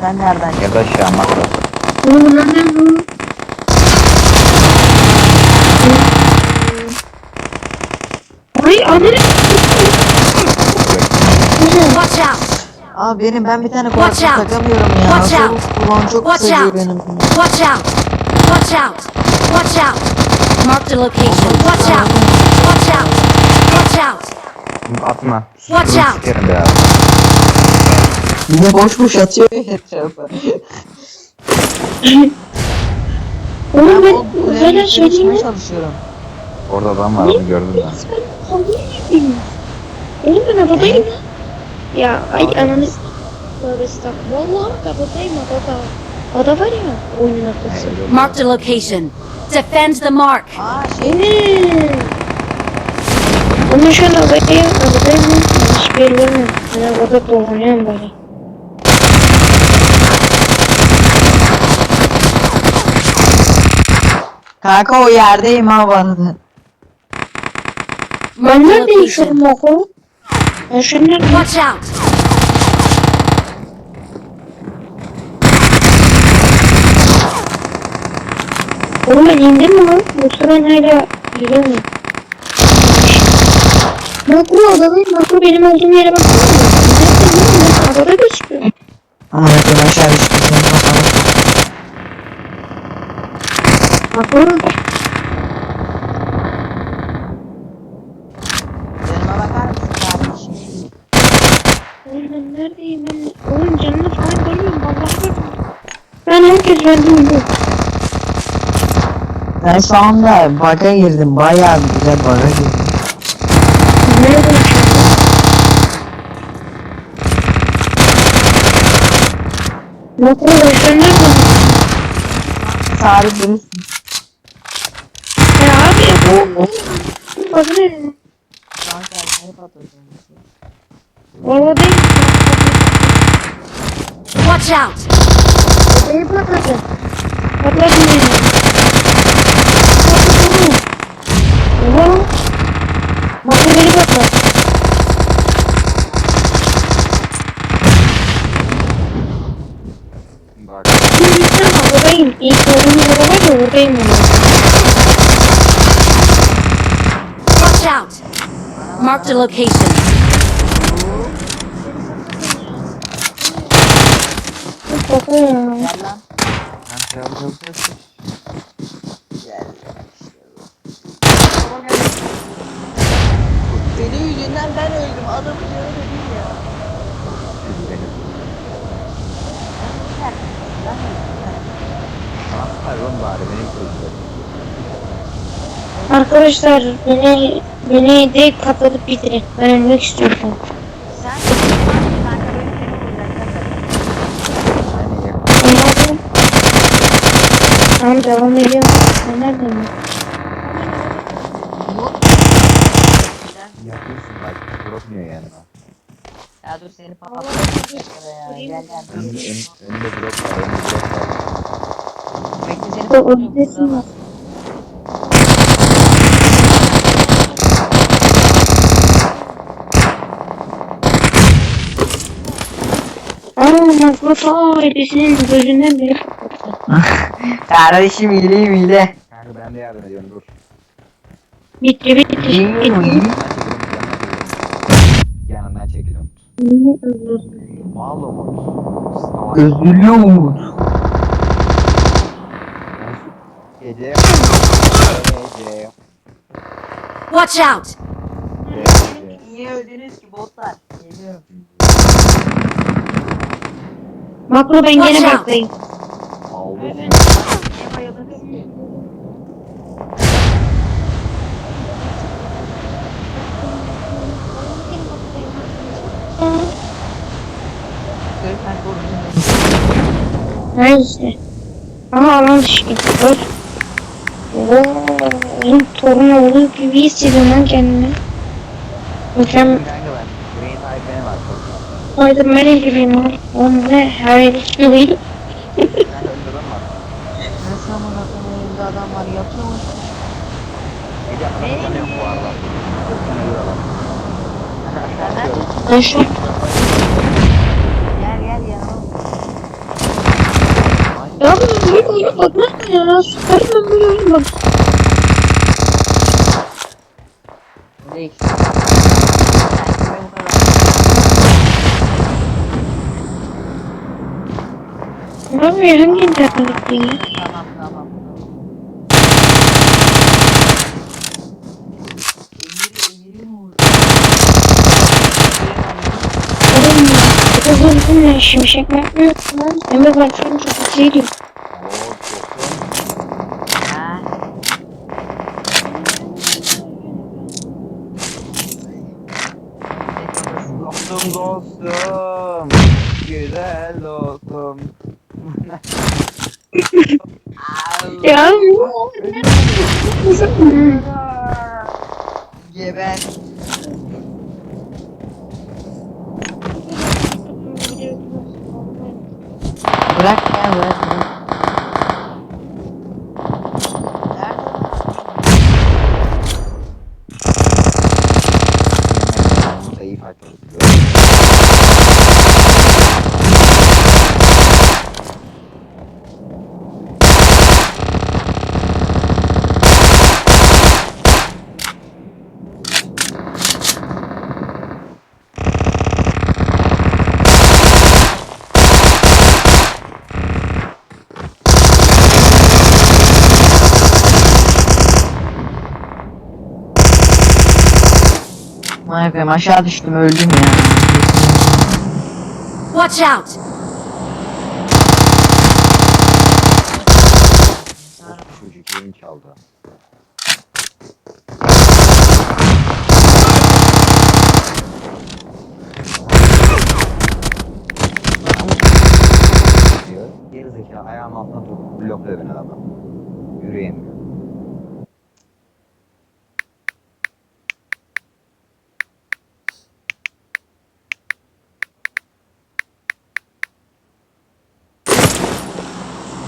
sen nereden Ya da aşağı makro. Oğlum lan ben bu. Ay abi. Watch out! Aa benim ben bir tane Watch kulaklık out. takamıyorum ya. Watch out. kulağım çok Watch seviyor out. benim. Watch out! Watch out! Watch out! Marked a location. Watch out! Watch out! Watch out! Atma. Watch out. sikerim be abi. Bir de boş boş atıyor ya etrafa. Oğlum Ben şey çıkmaya değil. çalışıyorum. Orada adam var onu gördüm ben. Oğlum ben arabadayım lan. Ya ay ananı Tövbe estağfurullah. Vallahi arabadayım arabada. Ada var ya oyunun arkası. Marked a location. Defend the mark. Aa şey. Ama şu an arabadayım arabadayım. Hiçbir yer görmüyorum. Ben arabada dolanıyorum böyle. Kanka o yerdeyim ha bu arada. Ben location. an bakalım? Ben neredeyim? Watch out! Oğlum ben indim mi lan? Yoksa ben hala giremiyorum. Makro adadayım. Makro benim olduğum yere baksana. Neredeyim lan? Ben adada gözüküyorum. Bakayım aşağı düştüm. Makro. Yanıma bakar mısın kardeşim? Oğlum ben neredeyim ben? Oğlum canını falan görmüyorum. Allah korusun. Ben herkes bu. Ben şu anda bug'a girdim. Bayağı güzel bug'a girdim. Nerede şu an neredeyim? Tarih bilirsin. Ya abi ya bu. Bak ne? Kanka ne patlatıyorsun? Oradayım. Watch out! Odayı patlatın. Patlatın beni. Patlatın. Oha. Makro beni patlat. Bak. Şimdi sen oradayım. İlk gördüğümüz oda var ya oradayım ben. Watch out! Marked a location. Ya. Gel lan. Ben şey yapacağım. Gel. Senin yüzünden ben öldüm. Da değil ya. Benim. Arkadaşlar beni beni direkt patlatıp bitirin. Ben ölmek istiyorum. Sen? Tamam devam ediyorum. Ben neredeyim? yakıyorsun bak. Bırakmıyor yani. Ya dur seni patlatacağım. ya. Gel gel. Önünde, ön, önünde blok var. Önünde blok var. Bekle seni patlatacağım. Ta ebesinin gözünden patlattı. Kardeşim iyileyim iyile. Kanka ben de yardım ediyorum dur. Bitti bitti. İyiyim iyiyim. Yanından çekiliyorum. Vallahi Umut. Özürlü Umut. Gece. Gece. Watch out! Niye öldünüz ki botlar? Geliyorum. Makro ben gene baktayım. Nerede işte? Aha alan dışı. Dur. Oo, Oğlum torun olduğu gibi hissediyorum lan kendimi. Mükemmel. Kanka ben. Green Type'e var. Spiderman gibiyim lan. Ne her var. Nasıl amına koyayım önünde adam var bu adam. Nereden? Ben şu Gel gel yanıma. böyle oyun bakmaz mı ya? Süper ben böyle oyun bak. Değil. Yani bu kadar. Abi hangi internet değil? Tamam tamam. Hızlı ne? Şimşek mi yapmıyorsun lan? Emre bak sen çok çok Ha? Dostum dostum. Güzel dostum. Ya. Geber. Bırak ya bırak. bırak. Zayıf açıldı. Be aşağı düştüm öldüm ya. Watch out! Çocuk yeni çaldı. diyor. Geri zekalı ayağım altına dur. Blokluyor beni adam. Yürüyemiyor.